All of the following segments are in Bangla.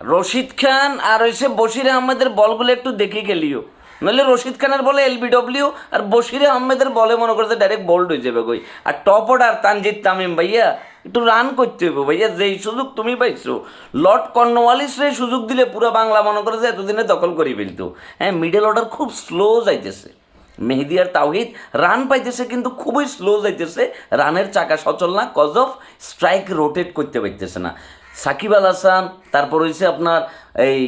রশিদ খান আর হইছে বশির আহমেদের বলগুলো একটু দেখে খেলিও নইলে রশিদ খানের বলে এলবিডব্লিউ আর বশির আহমেদের বলে মনে করতে ডাইরেক্ট বোল্ড হয়ে যাবে কই। আর টপ অর্ডার তানজিদ তামিম ভাইয়া, একটু রান করতে হবে ভাইয়া, যেই সুযোগ তুমি পাইছো। লর্ড কর্নওয়ালিস রে সুযোগ দিলে পুরো বাংলা মনে করে যে এতদিনে দখল করে ফেলতো। হ্যাঁ মিডল অর্ডার খুব স্লো যাইতেছে। মেহেদি আর তাওহিদ রান পাইতেছে কিন্তু খুবই স্লো যাইতেছে। রানের চাকা সচল না কজ অফ স্ট্রাইক রোটেট করতে পারতেছে না। সাকিব আল হাসান, তারপর হয়েছে আপনার এই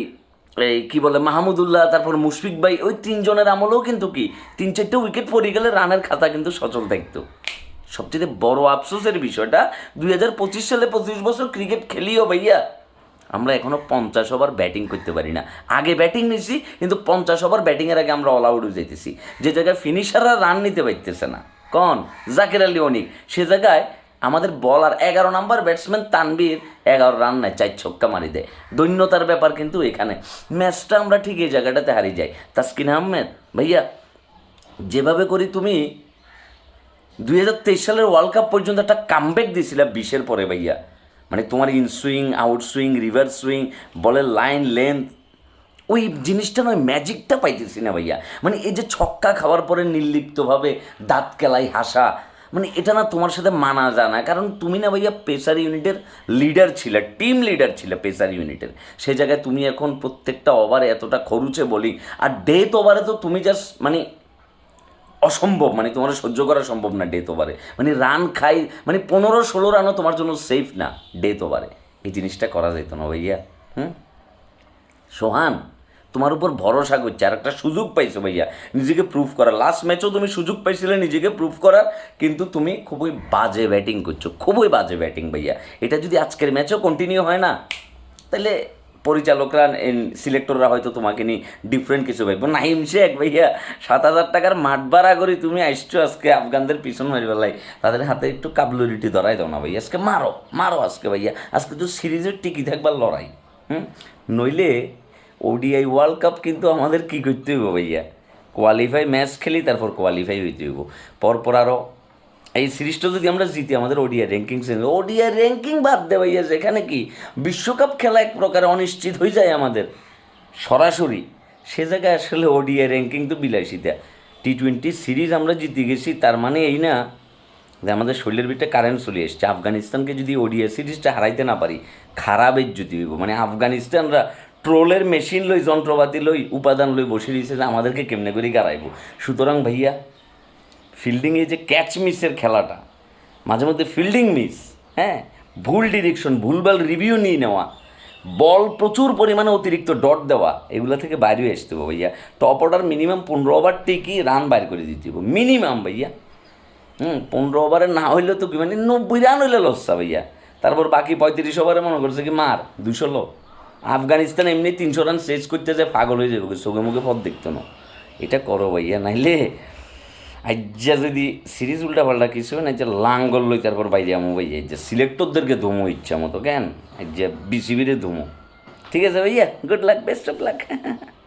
এই কি বলে, মাহমুদুল্লাহ, তারপর মুশফিক ভাই, ওই তিনজনের আমলেও কিন্তু কি, তিন চারটে উইকেট পড়ে গেলে রানের খাতা কিন্তু সচল থাকতো সবচেয়ে বড় আফসোসের বিষয়টা, দুই হাজার পঁচিশ সালে পঁচিশ বছর ক্রিকেট খেলিও ভাইয়া, আমরা এখনও পঞ্চাশ ওভার ব্যাটিং করতে পারি না। আগে ব্যাটিং নিছি, কিন্তু পঞ্চাশ ওভার ব্যাটিংয়ের আগে আমরা অল আউট যাইতেছি যে জায়গায় ফিনিশাররা রান নিতে পারতেছে না। কন? জাকির আলী অনিক, সে জায়গায় আমাদের বলার এগারো নাম্বার ব্যাটসম্যান তানবীর এগারো রান নেয়, চার ছক্কা মারি দেয়। দৈন্যতার ব্যাপার কিন্তু এখানে। ম্যাচটা আমরা ঠিক এই জায়গাটাতে হারিয়ে যাই। তাসকিন আহমেদ, ভাইয়া, যেভাবে করি তুমি, দুই হাজার তেইশ সালের ওয়ার্ল্ড কাপ পর্যন্ত একটা কামব্যাক দিয়েছিলাম বিশের পরে, ভাইয়া। মানে তোমার in swing out swing reverse swing বলের লাইন লেন্থ ওই জিনিসটা নয় ম্যাজিকটা পাইতেছি না, ভাইয়া। মানে এই যে ছক্কা খাওয়ার পরে নির্লিপ্তভাবে দাঁত কেলাই হাসা মানে এটা না তোমার সাথে মানা যায় না। কারণ তুমি না ভাইয়া পেসার ইউনিটের লিডার ছিলে টিম লিডার ছিলে পেসার ইউনিটের সেই জায়গায় তুমি এখন প্রত্যেকটা ওভারে এতটা খরুচে বলি, আর ডেথ ওভারে তো তুমি জাস্ট মানে অসম্ভব মানে তোমার সহ্য করা সম্ভব না ডেথ ওভারে মানে রান খাই মানে পনেরো ষোলো রানও তোমার জন্য সেফ না ডেথ ওভারে এই জিনিসটা করা যেত না ভাইয়া, হুম? সোহান তোমার উপর ভরসা করছে। আর একটা সুযোগ পাইছো ভাইয়া। নিজেকে প্রুফ করার। লাস্ট ম্যাচও তুমি সুযোগ পাইছিলে নিজেকে প্রুফ করার। কিন্তু তুমি খুবই বাজে ব্যাটিং করছ। খুবই বাজে ব্যাটিং ভাইয়া। এটা যদি আজকের ম্যাচও কন্টিনিউ হয় না, তাহলে পরিচালকরা সিলেক্টররা হয়তো তোমাকে নিয়ে ডিফারেন্ট কিছু ভাইব নাইম শেখ ভাইয়া, সাত হাজার টাকার মাঠ ভাড়া করে তুমি আসছো আজকে আফগানদের পিছন মারি বেলায় তাদের হাতে একটু কাবলুরিটি ধরাই দাও না ভাইয়া। আজকে মারো মারো আজকে ভাইয়া। আজকে তো সিরিজের টিকি থাকবার লড়াই। হুম? নইলে ওডিআই ওয়ার্ল্ড কাপ কিন্তু আমাদের কী করতে হইব ভাইয়া? কোয়ালিফাই ম্যাচ খেলি, তারপর কোয়ালিফাই হইতে হইব। পরপর আরও এই সিরিজটা যদি আমরা জিতি, আমাদের ওডিআই র্যাঙ্কিং ওডিআই র্যাঙ্কিং বাদ দে ভাইয়া, যেখানে কি বিশ্বকাপ খেলা এক প্রকার অনিশ্চিত হয়ে যায় আমাদের। সরাসরি সে জায়গায় আসলে ওডিআই র্যাঙ্কিং তো বিলাসিতা। টি টোয়েন্টি সিরিজ আমরা জিতে গেছি, তার মানে এই না যে আমাদের শরীরের ভিতরে কারেন্ট চলে এসছে। আফগানিস্তানকে যদি ওডিআই সিরিজটা হারাইতে না পারি খারাপের যদি হইব। মানে আফগানিস্তানরা ট্রোলের মেশিন লই, যন্ত্রপাতি লই, উপাদান লই বসে দিয়েছে যে আমাদেরকে কেমনে করে গাড়াইব। সুতরাং ভাইয়া ফিল্ডিংয়ে যে ক্যাচ মিসের খেলাটা, মাঝে মধ্যে ফিল্ডিং মিস হ্যাঁ? ভুল ডিরেকশন ভুলভাল রিভিউ নিয়ে নেওয়া বল প্রচুর পরিমাণে অতিরিক্ত ডট দেওয়া, এগুলো থেকে বাইরে আসতে হবে ভাইয়া। টপ অর্ডার মিনিমাম পনেরো ওভার টিকি রান বাইর করে দিতে হবে। মিনিমাম ভাইয়া। হুম, পনেরো ওভারে না হইলে তো কি মানে নব্বই রান হইলে লসা ভাইয়া। তারপর বাকি পঁয়ত্রিশ ওভারে মনে করছে কি মার দুশো লো আফগানিস্তান এমনি তিনশো রান শেষ করতে যায় পাগল হয়ে যাবে চোখে মুখে পথ দেখতো না। এটা করো ভাইয়া, নাইলে আজ্জা যদি সিরিজ উল্টা পাল্টা কিছু না যে লাঙ্গল লই তারপর বাইরে আমো ভাইয়া যে সিলেক্টরদেরকে ধুমো ইচ্ছা মতো কেন? আজ্জা বিসিবিরে ধুমো। ঠিক আছে ভাইয়া good luck best of luck